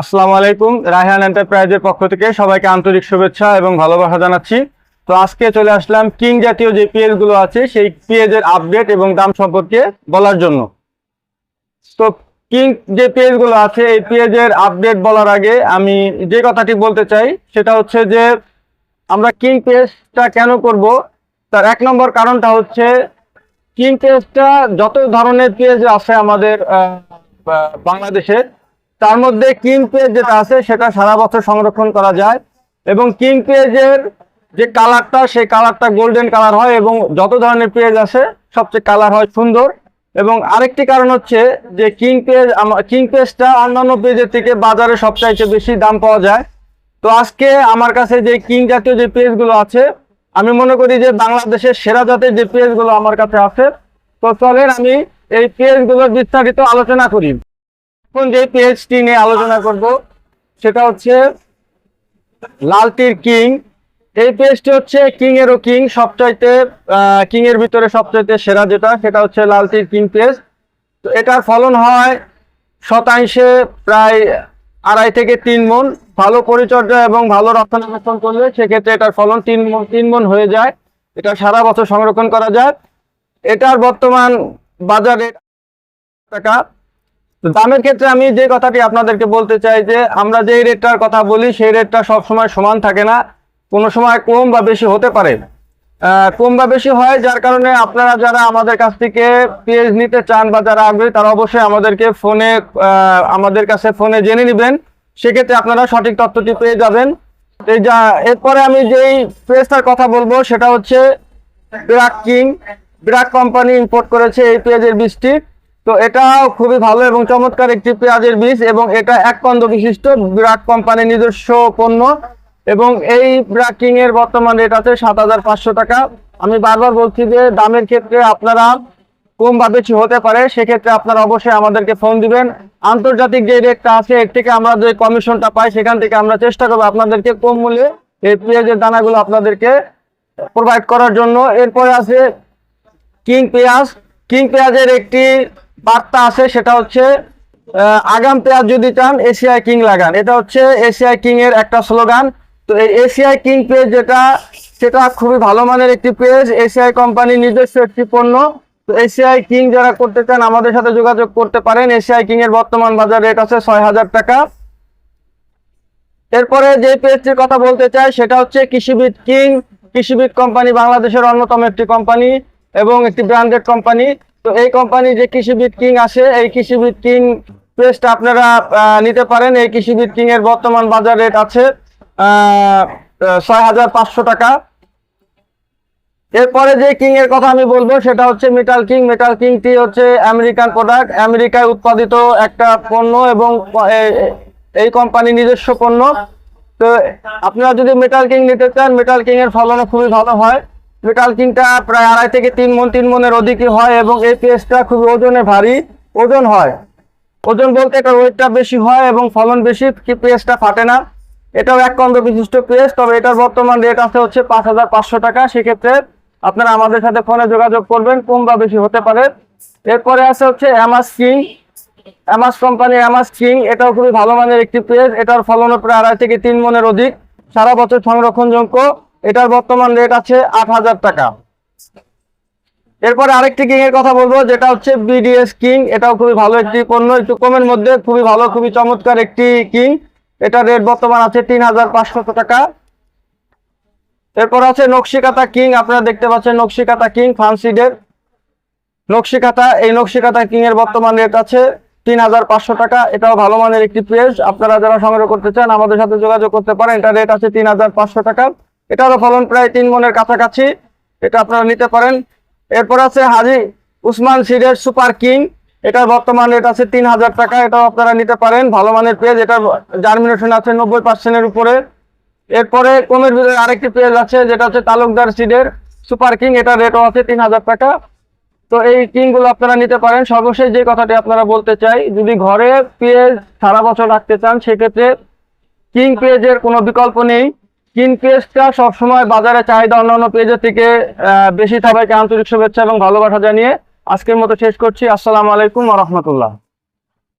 আসসালামু আলাইকুম, রায়হান এন্টারপ্রাইজের পক্ষ থেকে সবাইকে আন্তরিক শুভেচ্ছা এবং ভালোবাসা জানাচ্ছি। তো আজকে চলে আসলাম কিং জাতীয় যে গুলো আছে, সেই পেঁয়াজের আপডেট এবং দাম সম্পর্কে বলার জন্য। তো কিং যে পেঁয়াজগুলো আছে, এই পেঁয়াজের আপডেট বলার আগে আমি যে কথাটি বলতে চাই, সেটা হচ্ছে যে আমরা কিং পেঁয়াজটা কেন করব? তার এক নম্বর কারণটা হচ্ছে, কিং পেঁয়াজটা যত ধরনের পেঁয়াজ আছে আমাদের বাংলাদেশে তার মধ্যে কিং পেজ যেটা আছে, সেটা সারা বছর সংরক্ষণ করা যায়। এবং কিং পেজের যে কালারটা, সেই কালারটা গোল্ডেন কালার হয় এবং যত ধরনের পেজ আছে, সবচেয়ে কালার হয় সুন্দর। এবং আরেকটি কারণ হচ্ছে যে কিং পেঁয়াজ কিং পেজটা অন্যান্য পেজের থেকে বাজারে সবচাইতে বেশি দাম পাওয়া যায়। তো আজকে আমার কাছে যে কিং জাতীয় যে পেঁয়াজগুলো আছে, আমি মনে করি যে বাংলাদেশের সেরা জাতের যে পেঁয়াজগুলো আমার কাছে আছে, তো চলেন আমি এই পেঁয়াজগুলোর বিস্তারিত আলোচনা করি। এখন যে পেঁয়াজটি নিয়ে আলোচনা করব, সেটা হচ্ছে লালটির কিং। এই পেঁয়াজটি হচ্ছে কিং এরও কিং, সবচাইতে কিং এর ভিতরে সবচাইতে সেরা যেটা, সেটা হচ্ছে লালটির কিং পেঁয়াজ তো এটার ফলন হয় শতাংশে প্রায় আড়াই থেকে তিন মন। ভালো পরিচর্যা এবং ভালো রক্ষণাবেক্ষণ করলে সেক্ষেত্রে এটার ফলন তিন মন তিন মন হয়ে যায়। এটা সারা বছর সংরক্ষণ করা যায়। এটার বর্তমান বাজারে টাকা। তো দামের ক্ষেত্রে আমি যে কথাটি আপনাদেরকে বলতে চাই যে, আমরা যেই রেটটার কথা বলি, সেই রেটটা সবসময় সমান থাকে না। কোনো সময় কম বা বেশি হতে পারে। কম বা বেশি হয় যার কারণে আপনারা যারা আমাদের কাছ থেকে পেজ নিতে চান বা যারা আগ্রহী, তারা অবশ্যই আমাদেরকে ফোনে আমাদের কাছে ফোনে জেনে নেবেন। সেক্ষেত্রে আপনারা সঠিক তথ্যটি পেয়ে যাবেন। এই যা, এরপরে আমি যেই পেজটার কথা বলব, সেটা হচ্ছে BRAC king. BRAC company import করেছে এই পেঁয়াজের বীজটি। তো এটাও খুবই ভালো এবং চমৎকার একটি পেঁয়াজের বীজ এবং এটা এক কন্দ বিশিষ্ট ব্রাক কোম্পানির নিজস্ব পণ্য এবং এই ব্রাকিং এর বর্তমান রেট আছে সাত হাজার পাঁচশো টাকা। আমি বারবার বলছি যে দামের ক্ষেত্রে আপনারা কম বা বেশি হতে পারে, সেক্ষেত্রে আপনারা অবশ্যই আমাদেরকে ফোন দিবেন। আন্তর্জাতিক যে রেটটা আছে, এর থেকে আমরা যে কমিশনটা পাই, সেখান থেকে আমরা চেষ্টা করব আপনাদেরকে কম মূল্যে এই পেঁয়াজের দানাগুলো আপনাদেরকে প্রোভাইড করার জন্য। এরপরে আছে কিং পেঁয়াজ। কিং পেঁয়াজের একটি বার্তা আছে, সেটা হচ্ছে আগাম পেঁয়াজ যদি চান, এশিয়ায় কিং লাগান। এটা হচ্ছে এশিয়ায় কিং এর একটা স্লোগান। তো এই এশিয়ায় কিং পেজ যেটা, সেটা খুবই ভালো মানের একটি পেজ। এশিয়াই কোম্পানির নিজস্ব একটি পণ্য। তো এশিয়াই কিং যারা করতে চান, আমাদের সাথে যোগাযোগ করতে পারেন। এশিয়াই কিং এর বর্তমান বাজার রেট আছে ছয় হাজার টাকা। এরপরে যে পেজটির কথা বলতে চাই, সেটা হচ্ছে কৃষিবিদ কিং। কৃষিবিদ কোম্পানি বাংলাদেশের অন্যতম একটি কোম্পানি এবং একটি ব্র্যান্ডেড কোম্পানি। তো এই কোম্পানি যে কৃষিবিদ কিং আসে এই কৃষিবিদ কিং পেজটা আপনারা নিতে পারেন। এই কৃষিবিদ কিং এর বর্তমান বাজার রেট আছে ছয় হাজার পাঁচশো টাকা। এরপরে যে কিং এর কথা আমি বলব, সেটা হচ্ছে মেটাল কিং। মেটাল কিংটি হচ্ছে আমেরিকান প্রোডাক্ট আমেরিকায় উৎপাদিত একটা পণ্য এবং এই কোম্পানি নিজস্ব পণ্য। তো আপনারা যদি মেটাল কিং নিতে চান মেটাল কিং এর ফলনও খুবই ভালো হয়। মেটাল কিংটা প্রায় আড়াই থেকে তিন মন, তিন মনের অধিকই হয় এবং এই পেস্টটা খুবই ওজনে ভারী ওজন হয়। ওজন বলতে এটার ওয়েটটা বেশি হয় এবং ফলন বেশি পেস্টটা ফাটে না। এটাও এক কন্দ বিশিষ্ট পেস্ট তবে এটার বর্তমান রেট আছে হচ্ছে পাঁচ হাজার পাঁচশো টাকা। সেক্ষেত্রে আপনারা আমাদের সাথে ফোনে যোগাযোগ করবেন কম বা বেশি হতে পারে। এরপরে আছে হচ্ছে অ্যামাস কিং অ্যামাস কোম্পানির অ্যামাস কিং এটাও খুবই ভালো মানের একটি পেজ এটার ফলনও প্রায় আড়াই থেকে তিন মনের অধিক। সারা বছর সংরক্ষণযোগ্য এটার বর্তমান রেট আছে আট হাজার টাকা। এরপরে আরেকটি কিং এর কথা বলব, যেটা হচ্ছে বিডিএস কিং এটাও খুবই ভালো একটি পণ্য। একটু কমের মধ্যে খুবই ভালো, খুবই চমৎকার একটি কিং এটার রেট বর্তমান আছে তিন হাজার পাঁচশত টাকা। এরপর আছে নকশিকাতা কিং আপনারা দেখতে পাচ্ছেন নকশিকাতা কিং ফানসিডের নকশিকাতা, এই নকশিকাতা কিং এর বর্তমান রেট আছে তিন হাজার পাঁচশো টাকা। এটাও ভালো মানের একটি পেজ আপনারা যারা সংগ্রহ করতে চান, আমাদের সাথে যোগাযোগ করতে পারেন। এটা রেট আছে তিন হাজার পাঁচশো টাকা। এটারও ফলন প্রায় তিন মনের কাছাকাছি, এটা আপনারা নিতে পারেন। এরপর আছে হাজি উসমান সিডের সুপার কিং, এটার বর্তমান রেট আছে তিন হাজার টাকা, এটাও আপনারা নিতে পারেন। ভালো মানের পেজ এটার জার্মিনেশন আছে নব্বই পার্সেন্টের উপরে। এরপরে কমের ভিতরে আরেকটি পেজ আছে, যেটা হচ্ছে তালুকদার সিডের সুপার কিং, এটার রেটও আছে তিন হাজার টাকা। তো এই কিংগুলো আপনারা নিতে পারেন। সর্বশেষ যে কথাটি আপনারা বলতে চাই, যদি ঘরে পেঁয়াজ সারা বছর রাখতে চান, সেক্ষেত্রে কিং পেঁয়াজের কোনো বিকল্প নেই। কিং পেজটা সবসময় বাজারে চাহিদা অন্যান্য পেজের থেকে বেশি সবাইকে আন্তরিক শুভেচ্ছা এবং ভালোবাসা জানিয়ে আজকের মতো শেষ করছি। আসসালামু আলাইকুম রহমতুল্লাহ।